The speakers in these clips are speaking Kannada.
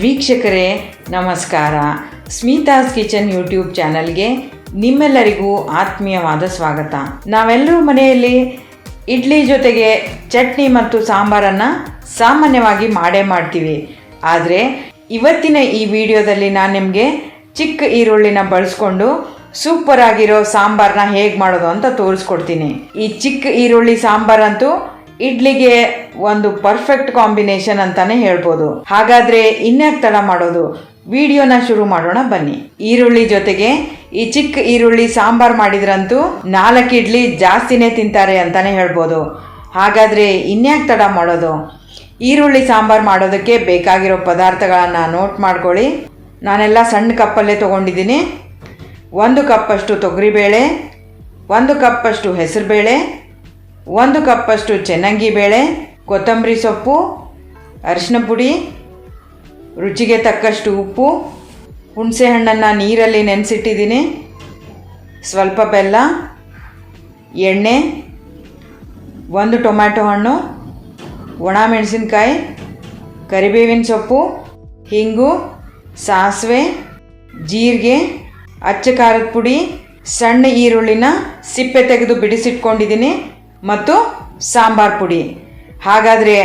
ವೀಕ್ಷಕರೇ, ನಮಸ್ಕಾರ. ಸ್ಮಿತಾಸ್ ಕಿಚನ್ ಯೂಟ್ಯೂಬ್ ಚಾನಲ್ಗೆ ನಿಮ್ಮೆಲ್ಲರಿಗೂ ಆತ್ಮೀಯವಾದ ಸ್ವಾಗತ. ನಾವೆಲ್ಲರೂ ಮನೆಯಲ್ಲಿ ಇಡ್ಲಿ ಜೊತೆಗೆ ಚಟ್ನಿ ಮತ್ತು ಸಾಂಬಾರನ್ನು ಸಾಮಾನ್ಯವಾಗಿ ಮಾಡೇ ಮಾಡ್ತೀವಿ. ಆದರೆ, ಇವತ್ತಿನ ಈ ವಿಡಿಯೋದಲ್ಲಿ ನಾನು ನಿಮಗೆ ಚಿಕ್ಕ ಈರುಳ್ಳಿನ ಬಳಸ್ಕೊಂಡು ಸೂಪರ್ ಆಗಿರೋ ಸಾಂಬಾರನ್ನ ಹೇಗೆ ಮಾಡೋದು ಅಂತ ತೋರಿಸ್ಕೊಡ್ತೀನಿ. ಈ ಚಿಕ್ಕ ಈರುಳ್ಳಿ ಸಾಂಬಾರಂತೂ ಇಡ್ಲಿಗೆ ಒಂದು ಪರ್ಫೆಕ್ಟ್ ಕಾಂಬಿನೇಷನ್ ಅಂತಾನೆ ಹೇಳ್ಬೋದು. ಹಾಗಾದ್ರೆ ಇನ್ಯಾಕ್ ತಡ ಮಾಡೋದು? ವಿಡಿಯೋನ ಶುರು ಮಾಡೋಣ, ಬನ್ನಿ. ಈರುಳ್ಳಿ ಜೊತೆಗೆ ಈ ಚಿಕ್ಕ ಈರುಳ್ಳಿ ಸಾಂಬಾರ್ ಮಾಡಿದ್ರಂತೂ ನಾಲ್ಕು ಇಡ್ಲಿ ಜಾಸ್ತಿನೇ ತಿಂತಾರೆ ಅಂತಾನೆ ಹೇಳ್ಬೋದು. ಹಾಗಾದ್ರೆ ಇನ್ಯಾಕೆ ತಡ ಮಾಡೋದು? ಈರುಳ್ಳಿ ಸಾಂಬಾರ್ ಮಾಡೋದಕ್ಕೆ ಬೇಕಾಗಿರೋ ಪದಾರ್ಥಗಳನ್ನು ನೋಟ್ ಮಾಡ್ಕೊಳ್ಳಿ. ನಾನೆಲ್ಲ ಸಣ್ಣ ಕಪ್ಪಲ್ಲೇ ತೊಗೊಂಡಿದ್ದೀನಿ. ಒಂದು ಕಪ್ಪಷ್ಟು ತೊಗರಿಬೇಳೆ, ಒಂದು ಕಪ್ಪಷ್ಟು ಹೆಸರುಬೇಳೆ ಒಂದು ಕಪ್ಪಷ್ಟು ಚೆನ್ನಂಗಿ ಬೇಳೆ, ಕೊತ್ತಂಬರಿ ಸೊಪ್ಪು, ಅರಿಶಿನ ಪುಡಿ, ರುಚಿಗೆ ತಕ್ಕಷ್ಟು ಉಪ್ಪು, ಹುಣಸೆ ಹಣ್ಣನ್ನು ನೀರಲ್ಲಿ ನೆನೆಸಿಟ್ಟಿದ್ದೀನಿ. ಸ್ವಲ್ಪ ಬೆಲ್ಲ, ಎಣ್ಣೆ, ಒಂದು ಟೊಮ್ಯಾಟೊ ಹಣ್ಣು, ಒಣ ಮೆಣಸಿನ್ಕಾಯಿ, ಕರಿಬೇವಿನ ಸೊಪ್ಪು, ಹಿಂಗು, ಸಾಸಿವೆ, ಜೀರಿಗೆ, ಅಚ್ಚ ಖಾರದ ಪುಡಿ, ಸಣ್ಣ ಈರುಳ್ಳಿನ ಸಿಪ್ಪೆ ತೆಗೆದು ಬಿಡಿಸಿಟ್ಕೊಂಡಿದ್ದೀನಿ. ಮತ್ತು ಸಾಂಬಾರ್ ಪುಡಿ. ಹಾಗಾದರೆ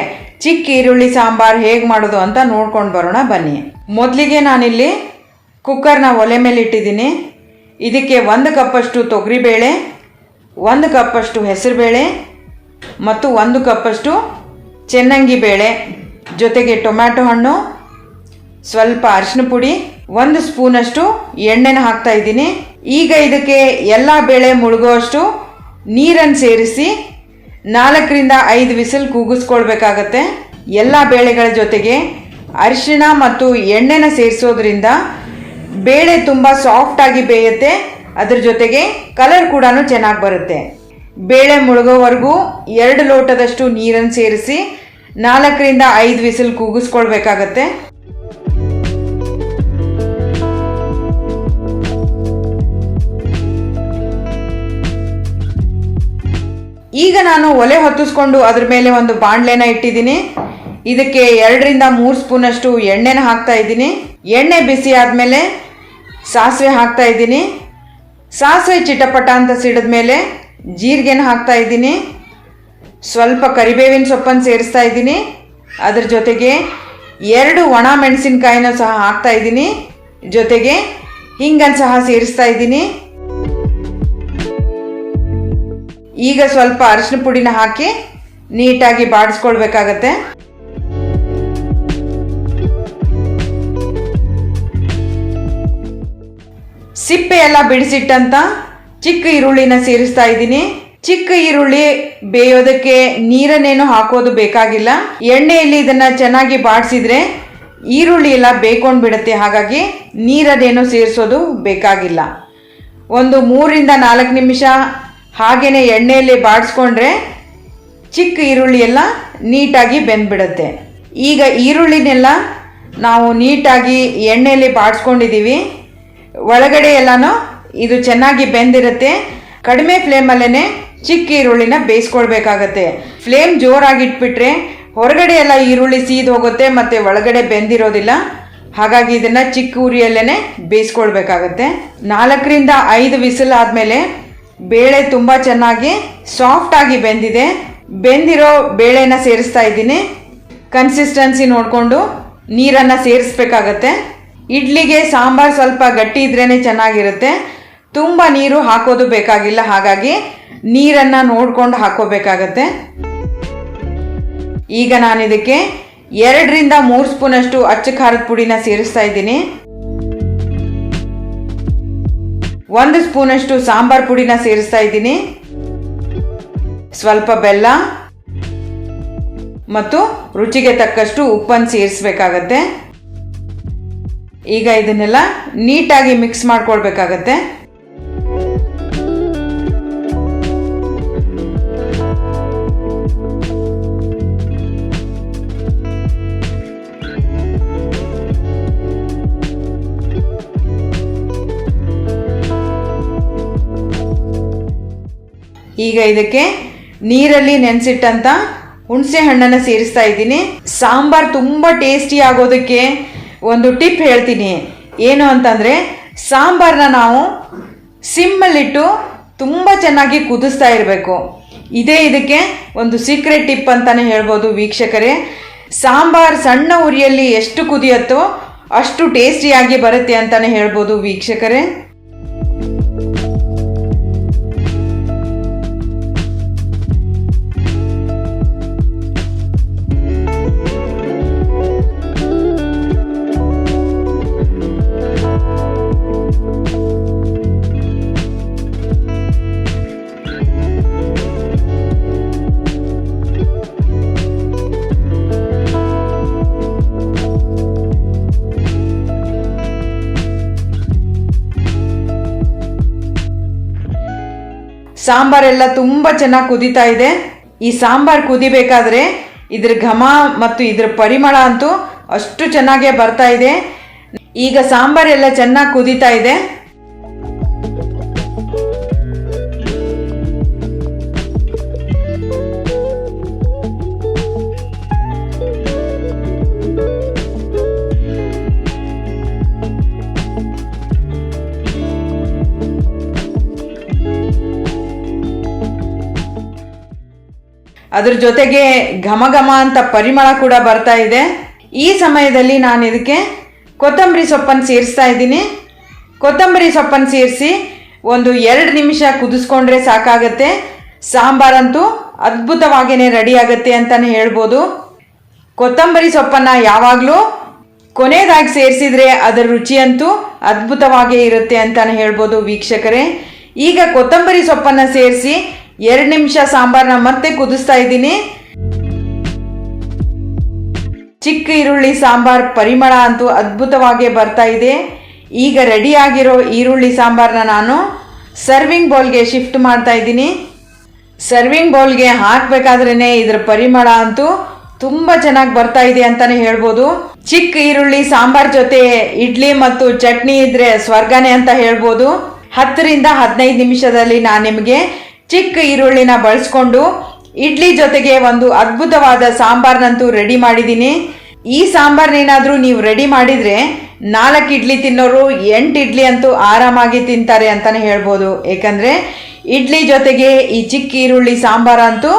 ಚಿಕ್ಕ ಈರುಳ್ಳಿ ಸಾಂಬಾರ್ ಹೇಗೆ ಮಾಡೋದು ಅಂತ ನೋಡ್ಕೊಂಡು ಬರೋಣ ಬನ್ನಿ. ಮೊದಲಿಗೆ ನಾನಿಲ್ಲಿ ಕುಕ್ಕರ್ನ ಒಲೆ ಮೇಲೆ ಇಟ್ಟಿದ್ದೀನಿ. ಇದಕ್ಕೆ ಒಂದು ಕಪ್ಪಷ್ಟು ತೊಗರಿಬೇಳೆ, ಒಂದು ಕಪ್ಪಷ್ಟು ಹೆಸರುಬೇಳೆ ಮತ್ತು ಒಂದು ಕಪ್ಪಷ್ಟು ಚೆನ್ನಂಗಿ ಬೇಳೆ. ಜೊತೆಗೆ ಟೊಮ್ಯಾಟೊ ಹಣ್ಣು, ಸ್ವಲ್ಪ ಅರಿಶಿನ ಪುಡಿ, ಒಂದು ಸ್ಪೂನಷ್ಟು ಎಣ್ಣೆನ ಹಾಕ್ತಾ ಇದ್ದೀನಿ. ಈಗ ಇದಕ್ಕೆ ಎಲ್ಲ ಬೇಳೆ ಮುಳುಗುವಷ್ಟು ನೀರನ್ನು ಸೇರಿಸಿ ನಾಲ್ಕರಿಂದ ಐದು ವಿಸಿಲ್ ಕೂಗಿಸ್ಕೊಳ್ಬೇಕಾಗತ್ತೆ. ಎಲ್ಲ ಬೇಳೆಗಳ ಜೊತೆಗೆ ಅರಿಶಿಣ ಮತ್ತು ಎಣ್ಣೆನ ಸೇರಿಸೋದ್ರಿಂದ ಬೇಳೆ ತುಂಬ ಸಾಫ್ಟಾಗಿ ಬೇಯುತ್ತೆ. ಅದ್ರ ಜೊತೆಗೆ ಕಲರ್ ಕೂಡ ಚೆನ್ನಾಗಿ ಬರುತ್ತೆ. ಬೇಳೆ ಮುಳುಗೋವರೆಗೂ ಎರಡು ಲೋಟದಷ್ಟು ನೀರನ್ನು ಸೇರಿಸಿ ನಾಲ್ಕರಿಂದ ಐದು ವಿಸಿಲ್ ಕೂಗಿಸ್ಕೊಳ್ಬೇಕಾಗತ್ತೆ. ಈಗ ನಾನು ಒಲೆ ಹೊತ್ತಿಸ್ಕೊಂಡು ಅದ್ರ ಮೇಲೆ ಒಂದು ಬಾಣಲೆನ ಇಟ್ಟಿದ್ದೀನಿ. ಇದಕ್ಕೆ ಎರಡರಿಂದ ಮೂರು ಸ್ಪೂನಷ್ಟು ಎಣ್ಣೆನ ಹಾಕ್ತಾ ಇದ್ದೀನಿ. ಎಣ್ಣೆ ಬಿಸಿ ಆದಮೇಲೆ ಸಾಸಿವೆ ಹಾಕ್ತಾ ಇದ್ದೀನಿ. ಸಾಸಿವೆ ಚಿಟಪಟ ಅಂತ ಸಿಡಿದ ಮೇಲೆ ಜೀರಿಗೆನ ಹಾಕ್ತಾ ಇದ್ದೀನಿ. ಸ್ವಲ್ಪ ಕರಿಬೇವಿನ ಸೊಪ್ಪನ್ನು ಸೇರಿಸ್ತಾ ಇದ್ದೀನಿ. ಅದ್ರ ಜೊತೆಗೆ ಎರಡು ಒಣ ಮೆಣಸಿನ್ಕಾಯಿನ ಸಹ ಹಾಕ್ತಾ ಇದ್ದೀನಿ. ಜೊತೆಗೆ ಹಿಂಗನ್ನು ಸಹ ಸೇರಿಸ್ತಾ ಇದ್ದೀನಿ. ಈಗ ಸ್ವಲ್ಪ ಅರಿಶಿನ ಪುಡಿನ ಹಾಕಿ ನೀಟಾಗಿ ಬಾಡಿಸ್ಕೊಳ್ಬೇಕಾಗತ್ತೆ. ಸಿಪ್ಪೆ ಎಲ್ಲ ಬಿಡಿಸಿಟ್ಟಂತ ಚಿಕ್ಕ ಈರುಳ್ಳಿನ ಸೇರಿಸ್ತಾ ಇದ್ದೀನಿ. ಚಿಕ್ಕ ಈರುಳ್ಳಿ ಬೇಯೋದಕ್ಕೆ ನೀರನ್ನೇನು ಹಾಕೋದು ಬೇಕಾಗಿಲ್ಲ. ಎಣ್ಣೆಯಲ್ಲಿ ಇದನ್ನ ಚೆನ್ನಾಗಿ ಬಾಡಿಸಿದ್ರೆ ಈರುಳ್ಳಿ ಎಲ್ಲ ಬೇಯ್ಕೊಂಡು ಬಿಡುತ್ತೆ ಹಾಗಾಗಿ ನೀರನ್ನೇನು ಸೇರಿಸೋದು ಬೇಕಾಗಿಲ್ಲ. ಒಂದು ಮೂರಿಂದ ನಾಲ್ಕು ನಿಮಿಷ ಹಾಗೇನೆ ಎಣ್ಣೆಯಲ್ಲಿ ಬಾಡಿಸ್ಕೊಂಡ್ರೆ ಚಿಕ್ಕ ಈರುಳ್ಳಿ ಎಲ್ಲ ನೀಟಾಗಿ ಬೆಂದ್ಬಿಡುತ್ತೆ. ಈಗ ಈರುಳ್ಳಿನೆಲ್ಲ ನಾವು ನೀಟಾಗಿ ಎಣ್ಣೆಯಲ್ಲಿ ಬಾಡಿಸ್ಕೊಂಡಿದ್ದೀವಿ ಒಳಗಡೆ ಎಲ್ಲನೂ ಇದು ಚೆನ್ನಾಗಿ ಬೆಂದಿರುತ್ತೆ. ಕಡಿಮೆ ಫ್ಲೇಮಲ್ಲೇ ಚಿಕ್ಕ ಈರುಳ್ಳಿನ ಬೇಯಿಸ್ಕೊಳ್ಬೇಕಾಗತ್ತೆ. ಫ್ಲೇಮ್ ಜೋರಾಗಿಟ್ಬಿಟ್ರೆ ಹೊರಗಡೆ ಎಲ್ಲ ಈರುಳ್ಳಿ ಸೀದ್ ಹೋಗುತ್ತೆ ಮತ್ತು ಒಳಗಡೆ ಬೆಂದಿರೋದಿಲ್ಲ. ಹಾಗಾಗಿ ಇದನ್ನು ಚಿಕ್ಕ ಉರಿಯಲ್ಲೇ ಬೇಯಿಸ್ಕೊಳ್ಬೇಕಾಗತ್ತೆ. ನಾಲ್ಕರಿಂದ ಐದು ವಿಸಿಲ್ ಆದಮೇಲೆ ಬೇಳೆ ತುಂಬ ಚೆನ್ನಾಗಿ ಸಾಫ್ಟಾಗಿ ಬೆಂದಿದೆ. ಬೆಂದಿರೋ ಬೇಳೆನ ಸೇರಿಸ್ತಾ ಇದ್ದೀನಿ. ಕನ್ಸಿಸ್ಟೆನ್ಸಿ ನೋಡಿಕೊಂಡು ನೀರನ್ನು ಸೇರಿಸ್ಬೇಕಾಗತ್ತೆ. ಇಡ್ಲಿಗೆ ಸಾಂಬಾರು ಸ್ವಲ್ಪ ಗಟ್ಟಿ ಇದ್ರೇ ಚೆನ್ನಾಗಿರುತ್ತೆ. ತುಂಬ ನೀರು ಹಾಕೋದು ಬೇಕಾಗಿಲ್ಲ, ಹಾಗಾಗಿ ನೀರನ್ನು ನೋಡ್ಕೊಂಡು ಹಾಕೋಬೇಕಾಗತ್ತೆ. ಈಗ ನಾನು ಇದಕ್ಕೆ ಎರಡರಿಂದ ಮೂರು ಸ್ಪೂನಷ್ಟು ಅಚ್ಚ ಖಾರದ ಪುಡಿನ ಸೇರಿಸ್ತಾ ಇದ್ದೀನಿ. ಒಂದು ಸ್ಪೂನಷ್ಟು ಸಾಂಬಾರ್ ಪುಡಿನ ಸೇರಿಸ್ತಾ ಇದ್ದೀನಿ. ಸ್ವಲ್ಪ ಬೆಲ್ಲ ಮತ್ತು ರುಚಿಗೆ ತಕ್ಕಷ್ಟು ಉಪ್ಪನ್ನು ಸೇರಿಸ್ಬೇಕಾಗತ್ತೆ. ಈಗ ಇದನ್ನೆಲ್ಲ ನೀಟಾಗಿ ಮಿಕ್ಸ್ ಮಾಡ್ಕೊಳ್ಬೇಕಾಗತ್ತೆ. ಈಗ ಇದಕ್ಕೆ ನೀರಲ್ಲಿ ನೆನೆಸಿಟ್ಟಂತ ಹುಣಸೆ ಹಣ್ಣನ್ನು ಸೇರಿಸ್ತಾ ಇದ್ದೀನಿ. ಸಾಂಬಾರ್ ತುಂಬ ಟೇಸ್ಟಿ ಆಗೋದಕ್ಕೆ ಒಂದು ಟಿಪ್ ಹೇಳ್ತೀನಿ. ಏನು ಅಂತಂದರೆ ಸಾಂಬಾರನ್ನ ನಾವು ಸಿಮ್ಮಲ್ಲಿಟ್ಟು ತುಂಬ ಚೆನ್ನಾಗಿ ಕುದಿಸ್ತಾ ಇರಬೇಕು. ಇದೇ ಇದಕ್ಕೆ ಒಂದು ಸೀಕ್ರೆಟ್ ಟಿಪ್ ಅಂತಲೇ ಹೇಳ್ಬೋದು ವೀಕ್ಷಕರೇ. ಸಾಂಬಾರ್ ಸಣ್ಣ ಉರಿಯಲ್ಲಿ ಎಷ್ಟು ಕುದಿಯತ್ತೋ ಅಷ್ಟು ಟೇಸ್ಟಿಯಾಗಿ ಬರುತ್ತೆ ಅಂತಲೇ ಹೇಳ್ಬೋದು ವೀಕ್ಷಕರೇ. ಸಾಂಬಾರೆಲ್ಲ ತುಂಬ ಚೆನ್ನಾಗಿ ಕುದೀತಾ ಇದೆ. ಈ ಸಾಂಬಾರ್ ಕುದಿಬೇಕಾದ್ರೆ ಇದ್ರ ಘಮ ಮತ್ತು ಇದ್ರ ಪರಿಮಳ ಅಂತೂ ಅಷ್ಟು ಚೆನ್ನಾಗೇ ಬರ್ತಾ ಇದೆ. ಈಗ ಸಾಂಬಾರೆಲ್ಲ ಚೆನ್ನಾಗಿ ಕುದೀತಾ ಇದೆ. ಅದ್ರ ಜೊತೆಗೆ ಘಮ ಘಮ ಅಂತ ಪರಿಮಳ ಕೂಡ ಬರ್ತಾ ಇದೆ. ಈ ಸಮಯದಲ್ಲಿ ನಾನು ಇದಕ್ಕೆ ಕೊತ್ತಂಬರಿ ಸೊಪ್ಪನ್ನು ಸೇರಿಸ್ತಾ ಇದ್ದೀನಿ. ಕೊತ್ತಂಬರಿ ಸೊಪ್ಪನ್ನು ಸೇರಿಸಿ ಒಂದು ಎರಡು ನಿಮಿಷ ಕುದಿಸ್ಕೊಂಡ್ರೆ ಸಾಕಾಗತ್ತೆ. ಸಾಂಬಾರಂತೂ ಅದ್ಭುತವಾಗಿಯೇ ರೆಡಿ ಆಗುತ್ತೆ ಅಂತಲೇ ಹೇಳ್ಬೋದು. ಕೊತ್ತಂಬರಿ ಸೊಪ್ಪನ್ನು ಯಾವಾಗಲೂ ಕೊನೆಯದಾಗಿ ಸೇರಿಸಿದರೆ ಅದರ ರುಚಿಯಂತೂ ಅದ್ಭುತವಾಗೇ ಇರುತ್ತೆ ಅಂತಲೇ ಹೇಳ್ಬೋದು ವೀಕ್ಷಕರೇ. ಈಗ ಕೊತ್ತಂಬರಿ ಸೊಪ್ಪನ್ನು ಸೇರಿಸಿ ಎರಡು ನಿಮಿಷ ಸಾಂಬಾರನ್ನ ಮತ್ತೆ ಕುದಿಸ್ತಾ ಇದ್ದೀನಿ. ಚಿಕ್ಕ ಈರುಳ್ಳಿ ಸಾಂಬಾರ್ ಪರಿಮಳ ಅಂತೂ ಅದ್ಭುತವಾಗಿ ಬರ್ತಾ ಇದೆ. ಈಗ ರೆಡಿಯಾಗಿರೋ ಈರುಳ್ಳಿ ಸಾಂಬಾರನ್ನ ನಾನು ಸರ್ವಿಂಗ್ ಬೌಲ್ಗೆ ಶಿಫ್ಟ್ ಮಾಡ್ತಾ ಇದ್ದೀನಿ. ಸರ್ವಿಂಗ್ ಬೌಲ್ಗೆ ಹಾಕಬೇಕಾದ್ರೇ ಇದರ ಪರಿಮಳ ಅಂತೂ ತುಂಬ ಚೆನ್ನಾಗಿ ಬರ್ತಾ ಇದೆ ಅಂತಲೇ ಹೇಳ್ಬೋದು. ಚಿಕ್ಕ ಈರುಳ್ಳಿ ಸಾಂಬಾರ್ ಜೊತೆ ಇಡ್ಲಿ ಮತ್ತು ಚಟ್ನಿ ಇದ್ರೆ ಸ್ವರ್ಗನೇ ಅಂತ ಹೇಳ್ಬೋದು. ಹತ್ತರಿಂದ ಹದಿನೈದು ನಿಮಿಷದಲ್ಲಿ ನಾನು ನಿಮಗೆ ಚಿಕ್ಕ ಈರುಳ್ಳಿನ ಬಳಸ್ಕೊಂಡು ಇಡ್ಲಿ ಜೊತೆಗೆ ಒಂದು ಅದ್ಭುತವಾದ ಸಾಂಬಾರ್ನಂತೂ ರೆಡಿ ಮಾಡಿದ್ದೀನಿ. ಈ ಸಾಂಬಾರ್ನೇನಾದರೂ ನೀವು ರೆಡಿ ಮಾಡಿದರೆ ನಾಲ್ಕು ಇಡ್ಲಿ ತಿನ್ನೋರು ಎಂಟು ಇಡ್ಲಿ ಅಂತೂ ಆರಾಮಾಗಿ ತಿಂತಾರೆ ಅಂತಲೇ ಹೇಳ್ಬೋದು. ಏಕೆಂದರೆ ಇಡ್ಲಿ ಜೊತೆಗೆ ಈ ಚಿಕ್ಕ ಈರುಳ್ಳಿ ಸಾಂಬಾರಂತೂ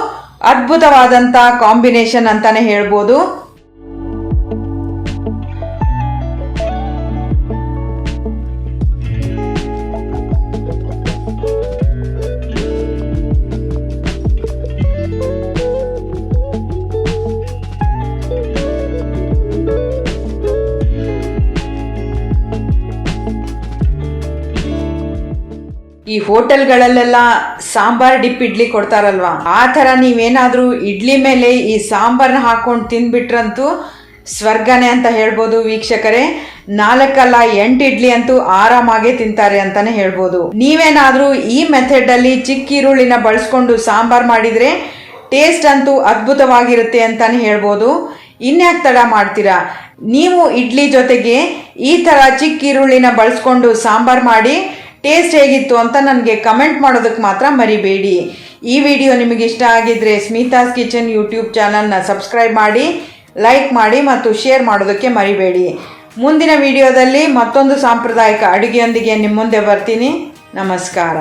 ಅದ್ಭುತವಾದಂಥ ಕಾಂಬಿನೇಷನ್ ಅಂತಲೇ ಹೇಳ್ಬೋದು. ಈ ಹೋಟೆಲ್ಗಳಲ್ಲೆಲ್ಲ ಸಾಂಬಾರ್ ಡಿಪ್ ಇಡ್ಲಿ ಕೊಡ್ತಾರಲ್ವಾ? ಆ ಥರ ನೀವೇನಾದರೂ ಇಡ್ಲಿ ಮೇಲೆ ಈ ಸಾಂಬಾರ್ನ ಹಾಕೊಂಡು ತಿಂದ್ಬಿಟ್ರಂತೂ ಸ್ವರ್ಗನೇ ಅಂತ ಹೇಳ್ಬೋದು ವೀಕ್ಷಕರೇ. ನಾಲ್ಕಲ್ಲ ಎಂಟು ಇಡ್ಲಿ ಅಂತೂ ಆರಾಮಾಗಿ ತಿಂತಾರೆ ಅಂತಾನೆ ಹೇಳ್ಬೋದು. ನೀವೇನಾದರೂ ಈ ಮೆಥಡಲ್ಲಿ ಚಿಕ್ಕ ಈರುಳ್ಳಿನ ಬಳಸ್ಕೊಂಡು ಸಾಂಬಾರ್ ಮಾಡಿದರೆ ಟೇಸ್ಟ್ ಅಂತೂ ಅದ್ಭುತವಾಗಿರುತ್ತೆ ಅಂತಾನೆ ಹೇಳ್ಬೋದು. ಇನ್ಯಾಕೆ ತಡ ಮಾಡ್ತೀರಾ? ನೀವು ಇಡ್ಲಿ ಜೊತೆಗೆ ಈ ಥರ ಚಿಕ್ಕ ಈರುಳ್ಳಿನ ಬಳಸ್ಕೊಂಡು ಸಾಂಬಾರ್ ಮಾಡಿ ಟೇಸ್ಟ್ ಹೇಗಿತ್ತು ಅಂತ ನನಗೆ ಕಮೆಂಟ್ ಮಾಡೋದಕ್ಕೆ ಮಾತ್ರ ಮರಿಬೇಡಿ. ಈ ವಿಡಿಯೋ ನಿಮಗೆ ಇಷ್ಟ ಆಗಿದ್ರೆ ಸ್ಮಿತಾಸ್ ಕಿಚನ್ ಯೂಟ್ಯೂಬ್ ಚಾನಲ್ನ ಸಬ್ಸ್ಕ್ರೈಬ್ ಮಾಡಿ, ಲೈಕ್ ಮಾಡಿ ಮತ್ತು ಶೇರ್ ಮಾಡೋದಕ್ಕೆ ಮರಿಬೇಡಿ. ಮುಂದಿನ ವಿಡಿಯೋದಲ್ಲಿ ಮತ್ತೊಂದು ಸಾಂಪ್ರದಾಯಿಕ ಅಡುಗೆಯೊಂದಿಗೆ ನಿಮ್ಮ ಮುಂದೆ ಬರ್ತೀನಿ. ನಮಸ್ಕಾರ.